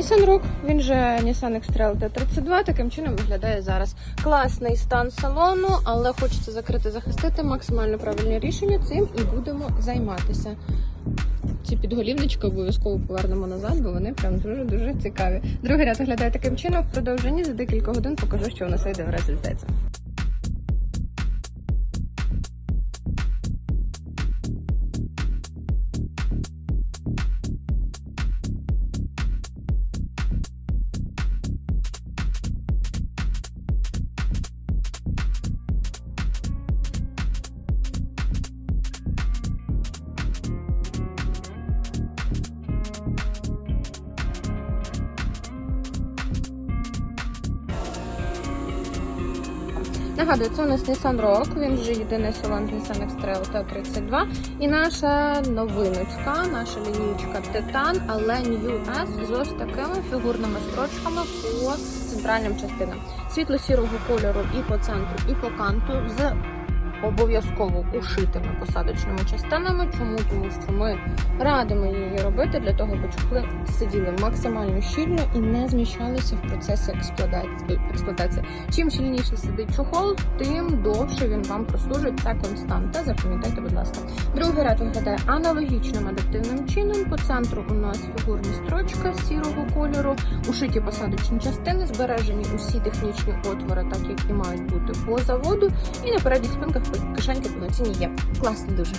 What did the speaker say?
Nissan Rogue, він же Nissan X-Trail T32, таким чином виглядає зараз. Класний стан салону, але хочеться закрити, захистити. Максимально правильне рішення. Цим і будемо займатися. Ці підголівнички обов'язково повернемо назад, бо вони прям дуже-дуже цікаві. Другий ряд виглядає таким чином. В продовженні за декілька годин покажу, що у нас вийде в результаті. Нагадую, це у нас Nissan Rogue, він вже єдиний салон Nissan X-Trail T32. І наша новиночка, наша лінійка Titan, але New S з ось такими фігурними строчками по центральним частинам. Світло-сірого кольору і по центру, і по канту з обов'язково ушитими посадочними частинами. Чому? Тому що ми радимо її робити для того, аби чохли сиділи максимально щільно і не зміщалися в процесі експлуатації. Чим щільніше сидить чохол, тим довше він вам прослужить. Це константа. Запам'ятайте, будь ласка. Другий ряд виглядає аналогічним адаптивним чином. По центру у нас фігурні строчка сірого кольору, ушиті посадочні частини, збережені усі технічні отвори, так як і мають бути по заводу. І на передніх спинках кишеньки повноцінні є. Класно дуже.